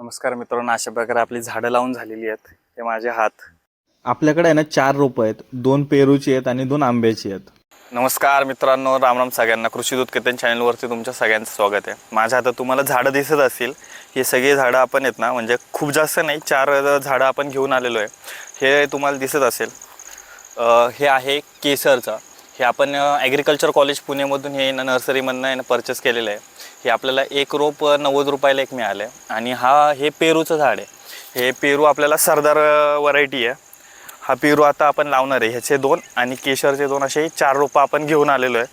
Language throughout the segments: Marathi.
नमस्कार मित्रांनो अशा प्रकारे आपली झाडं लावून झालेली आहेत. हे माझे हात. आपल्याकडे आहे ना चार रोपं आहेत. दोन पेरूची आहेत आणि दोन आंब्याची आहेत. नमस्कार मित्रांनो रामराम सगळ्यांना. कृषी दूध केतन चॅनलवरती तुमच्या सगळ्यांचं स्वागत आहे. माझ्या हातात तुम्हाला झाडं दिसत असतील. ही सगळी झाडं आपण आहेत ना म्हणजे खूप जास्त नाही चार झाडं आपण घेऊन आलेलो आहे. हे तुम्हाला दिसत असेल. हे आहे केसरचं. हे आपण ॲग्रिकल्चर कॉलेज पुणेमधून हे न नर्सरीमधनं आहे ना परचेस केलेलं आहे. हे आपल्याला एक रोप नव्वद रुपयाला एक मिळालं. आहे आणि हा हे पेरूचं झाड आहे. हे पेरू आपल्याला सरदार व्हरायटी आहे. हा पेरू आता आपण लावणार आहे. ह्याचे दोन आणि केशरचे दोन असे चार रोपं आपण घेऊन आलेलो आहे.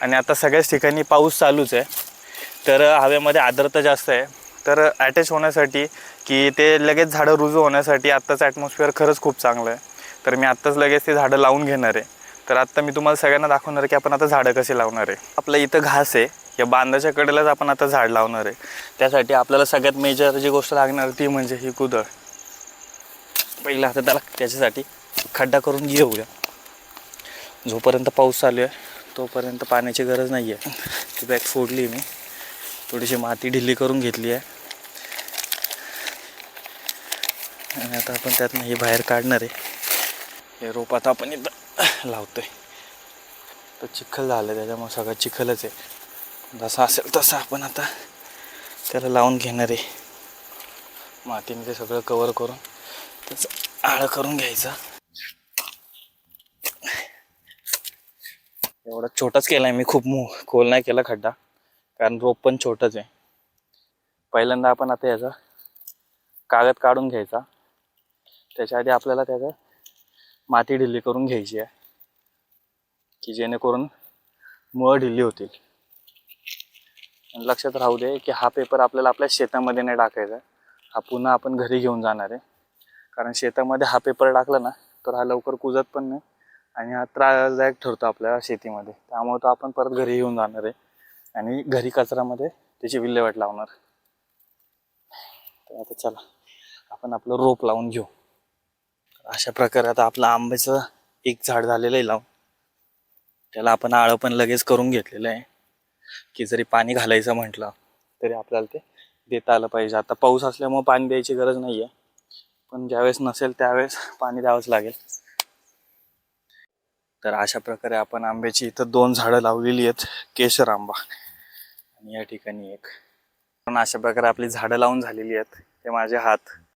आणि आता सगळ्याच ठिकाणी पाऊस चालूच आहे. तर हवेमध्ये आर्द्रता जास्त आहे. तर ॲटॅच होण्यासाठी की ते लगेच झाडं रुजू होण्यासाठी आत्ताचं ॲटमॉस्फिअर खरंच खूप चांगलं आहे. तर मी आत्ताच लगेच ते झाडं लावून घेणार आहे. तर आत्ता मी तुम्हाला सगळ्यांना दाखवणार आहे की आपण आता झाडं कसे लावणार आहे. आपलं इथं घास आहे. या बांधाच्या कडेलाच आपण आता झाड लावणार आहे. त्यासाठी आपल्याला सगळ्यात मेजर जी गोष्ट लागणार ती म्हणजे ही कुदळ. पहिलं आता त्याला त्याच्यासाठी खड्डा करून घेऊया. जोपर्यंत पाऊस चालू आहे तोपर्यंत पाण्याची गरज नाही आहे. ती बॅग फोडली मी. थोडीशी माती ढिल्ली करून घेतली आहे. आणि आता आपण त्यातनं हे बाहेर काढणार आहे. हे रोप आता आपण इथं लावतोय. तर चिखल झालं त्याच्यामुळे सगळं चिखलच आहे. जसं असेल तसं आपण आता त्याला लावून घेणार आहे. मातीने ते सगळं कवर करून त्याचं आळं करून घ्यायचं. एवढा छोटाच केला आहे मी खूप मो खोल नाही केला खड्डा कारण रोप पण छोटंच आहे. पहिल्यांदा आपण आता याचा कागद काढून घ्यायचा. त्याच्या आधी आपल्याला त्याचं माती ढिल्ली करून घ्यायची आहे की जेणेकरून मुळं ढिल्ली होतील. लक्षात राहू दे की हा पेपर आपल्याला आपल्या शेतामध्ये नाही टाकायचा. हा पुन्हा आपण घरी घेऊन जाणार आहे. कारण शेतामध्ये हा पेपर टाकला ना तर हा लवकर कुजत पण नाही आणि हा त्रासदायक ठरतो आपल्या शेतीमध्ये. त्यामुळे तो आपण परत घरी घेऊन जाणार आहे. आणि घरी कचऱ्यामध्ये त्याची विल्हेवाट लावणार. तर आता चला आपण आपलं रोप लावून घेऊ. अशा प्रकारे आता आपलं आंब्याचं एक झाड झालेलं आहे लावून. त्याला आपण आळं पण लगेच करून घेतलेलं आहे. की जरी पाणी घालायचं म्हटलं तरी आपल्याला ते देता आलं पाहिजे. आता पाऊस असल्यामुळे पाणी द्यायची गरज नाही आहे पण ज्यावेळेस नसेल त्यावेळेस पाणी द्यावंच लागेल. तर अशा प्रकारे आपण आंब्याची इथं दोन झाडं लावलेली आहेत केशर आंबा. आणि या ठिकाणी एक. पण अशा प्रकारे आपली झाडं लावून झालेली आहेत हे माझे हात.